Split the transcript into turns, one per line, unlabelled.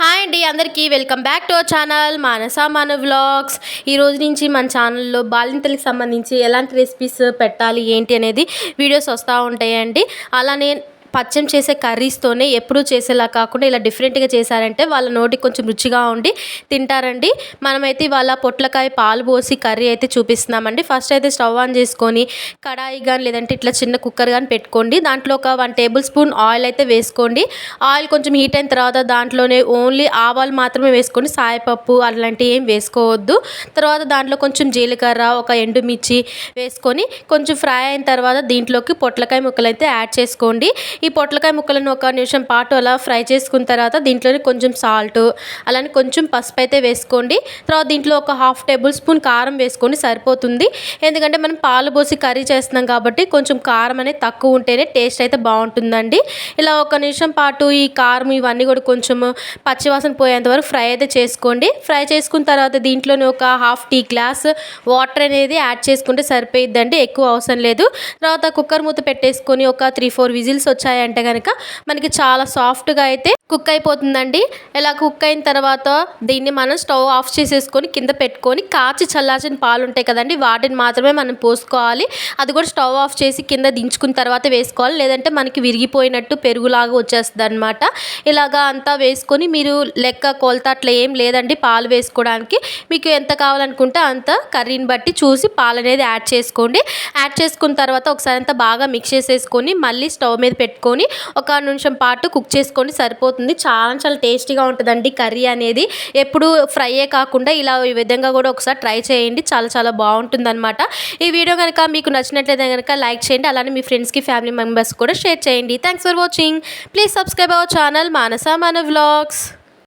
Hi అండి అందరికీ welcome back to our channel Manasa మన వ్లాగ్స్. ఈ రోజు నుంచి మన ఛానల్లో బాలింతలకు సంబంధించి ఎలాంటి రెసిపీస్ పెట్టాలి ఏంటి అనేది వీడియోస్ వస్తూ ఉంటాయండి. అలానే పచ్చం చేసే కర్రీస్తోనే ఎప్పుడూ చేసేలా కాకుండా ఇలా డిఫరెంట్గా చేశారంటే వాళ్ళ నోటికి కొంచెం రుచిగా ఉండి తింటారండి. మనమైతే ఇవాళ పొట్లకాయ పాలు పోసి కర్రీ అయితే చూపిస్తున్నామండి. ఫస్ట్ అయితే స్టవ్ ఆన్ చేసుకొని కడాయి కానీ లేదంటే ఇట్లా చిన్న కుక్కర్ కానీ పెట్టుకోండి. దాంట్లో ఒక వన్ టేబుల్ స్పూన్ ఆయిల్ అయితే వేసుకోండి. ఆయిల్ కొంచెం హీట్ అయిన తర్వాత దాంట్లోనే ఓన్లీ ఆవాలు మాత్రమే వేసుకోండి. సాయపప్పు అలాంటివి ఏం వేసుకోవద్దు. తర్వాత దాంట్లో కొంచెం జీలకర్ర ఒక ఎండుమిర్చి వేసుకొని కొంచెం ఫ్రై అయిన తర్వాత దీంట్లోకి పొట్లకాయ ముక్కలు అయితే యాడ్ చేసుకోండి. ఈ పొట్లకాయ ముక్కలను ఒక నిమిషం పాటు అలా ఫ్రై చేసుకున్న తర్వాత దీంట్లోనే కొంచెం సాల్ట్ అలానే కొంచెం పసుపు అయితే వేసుకోండి. తర్వాత దీంట్లో ఒక హాఫ్ టేబుల్ స్పూన్ కారం వేసుకొని సరిపోతుంది. ఎందుకంటే మనం పాలు పోసి కర్రీ చేస్తున్నాం కాబట్టి కొంచెం కారం అనేది తక్కువ ఉంటేనే టేస్ట్ అయితే బాగుంటుందండి. ఇలా ఒక నిమిషం పాటు ఈ కారం ఇవన్నీ కూడా కొంచెం పచ్చివాసన పోయేంత వరకు ఫ్రై అయితే చేసుకోండి. ఫ్రై చేసుకున్న తర్వాత దీంట్లోనే ఒక హాఫ్ టీ గ్లాస్ వాటర్ అనేది యాడ్ చేసుకుంటే సరిపోయిద్దండి ఎక్కువ అవసరం లేదు. తర్వాత కుక్కర్ మూత పెట్టేసుకొని ఒక త్రీ ఫోర్ విజిల్స్ వచ్చాయంటే కనుక మనకి చాలా సాఫ్ట్గా అయితే కుక్ అయిపోతుందండి. ఇలా కుక్ అయిన తర్వాత దీన్ని మనం స్టవ్ ఆఫ్ చేసేసుకొని కింద పెట్టుకొని కాచి చల్లార్చిన పాలు ఉంటాయి కదండి వాటిని మాత్రమే మనం పోసుకోవాలి. అది కూడా స్టవ్ ఆఫ్ చేసి కింద దించుకున్న తర్వాత వేసుకోవాలి. లేదంటే మనకి విరిగిపోయినట్టు పెరుగులాగా వచ్చేస్తుంది అనమాట ఇలాగా అంతా వేసుకొని మీరు లెక్క కొలత అట్లా ఏం లేదండి పాలు వేసుకోవడానికి. మీకు ఎంత కావాలనుకుంటే అంత కర్రీని బట్టి చూసి పాలు అనేది యాడ్ చేసుకోండి. యాడ్ చేసుకున్న తర్వాత ఒకసారి అంతా బాగా మిక్స్ చేసేసుకొని మళ్ళీ స్టవ్ మీద పెట్టుకొని ఒక నిమిషం పాటు కుక్ చేసుకొని సరిపోతుంది. చాలా చాలా టేస్టీగా ఉంటుందండి కర్రీ అనేది. ఎప్పుడు ఫ్రైయే కాకుండా ఇలా ఈ విధంగా కూడా ఒకసారి ట్రై చేయండి. చాలా చాలా బాగుంటుందన్నమాట. ఈ వీడియో కనుక మీకు నచ్చినట్లయితే కనుక లైక్ చేయండి. అలానే మీ ఫ్రెండ్స్కి ఫ్యామిలీ మెంబర్స్ కూడా షేర్ చేయండి. Thanks for watching please subscribe our channel Manasa మన వ్లాగ్స్